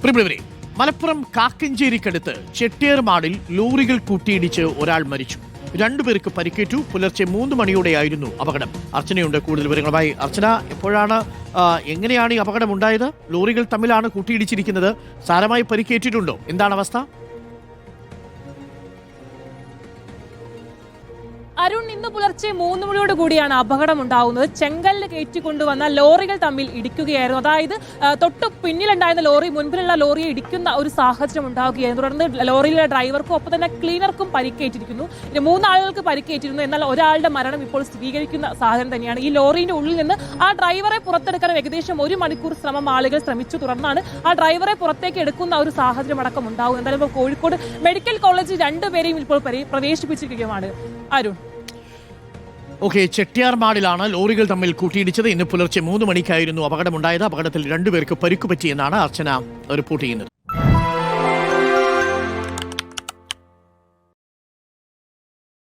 പ്രിയപ്പെട്ടവരെ മലപ്പുറം കാക്കഞ്ചേരിക്കടുത്ത് ചെട്ടിയർമാടിൽ ലോറികൾ കൂട്ടിയിടിച്ച് ഒരാൾ മരിച്ചു. രണ്ടുപേർക്ക് പരിക്കേറ്റു. പുലർച്ചെ മൂന്ന് മണിയോടെയായിരുന്നു അപകടം. അർച്ചനയുണ്ട് കൂടുതൽ വിവരങ്ങളുമായി. അർച്ചന എപ്പോഴാണ് എങ്ങനെയാണ് ഈ അപകടം ഉണ്ടായത് ലോറികൾ തമ്മിലാണ് കൂട്ടിയിടിച്ചിരിക്കുന്നത്. സാരമായി പരിക്കേറ്റിട്ടുണ്ടോ? എന്താണ് അവസ്ഥ? അരുൺ ഇന്ന് പുലർച്ചെ മൂന്ന് മണിയോട് കൂടിയാണ് അപകടം ഉണ്ടാവുന്നത് ചെങ്കല്ല് കയറ്റിക്കൊണ്ടുവന്ന ലോറികൾ തമ്മിൽ ഇടിക്കുകയായിരുന്നു. അതായത് തൊട്ട് പിന്നിലുണ്ടായിരുന്ന ലോറി മുൻപിലുള്ള ലോറിയെ ഇടിക്കുന്ന ഒരു സാഹചര്യം ഉണ്ടാവുകയായിരുന്നു. തുടർന്ന് ലോറിയിലെ ഡ്രൈവർക്കും ഒപ്പം തന്നെ ക്ലീനർക്കും പരിക്കേറ്റിരിക്കുന്നു. ഇനി മൂന്നാളുകൾക്ക് പരിക്കേറ്റിരുന്നു. എന്നാൽ ഒരാളുടെ മരണം ഇപ്പോൾ സ്ഥിരീകരിക്കുന്ന സാഹചര്യം തന്നെയാണ്. ഈ ലോറിയുടെ ഉള്ളിൽ നിന്ന് ആ ഡ്രൈവറെ പുറത്തെടുക്കാൻ ഏകദേശം ഒരു മണിക്കൂർ ശ്രമം ആളുകൾ ശ്രമിച്ചു. തുടർന്നാണ് ആ ഡ്രൈവറെ പുറത്തേക്ക് എടുക്കുന്ന ഒരു സാഹചര്യം അടക്കം ഉണ്ടാവും എന്തായാലും കോഴിക്കോട് മെഡിക്കൽ കോളേജിൽ രണ്ടുപേരെയും ഇപ്പോൾ പ്രവേശിപ്പിച്ചിരിക്കുകയാണ് അരുൺ. ഓക്കെ ചെട്ടിയാർമാടിലാണ് ലോറികൾ തമ്മിൽ കൂട്ടിയിടിച്ചത്. ഇന്ന് പുലർച്ചെ മൂന്ന് മണിക്കായിരുന്നു അപകടമുണ്ടായത്. അപകടത്തിൽ രണ്ടുപേർക്ക് പരിക്ക് പറ്റിയെന്നാണ് അർച്ചന റിപ്പോർട്ട് ചെയ്യുന്നത്.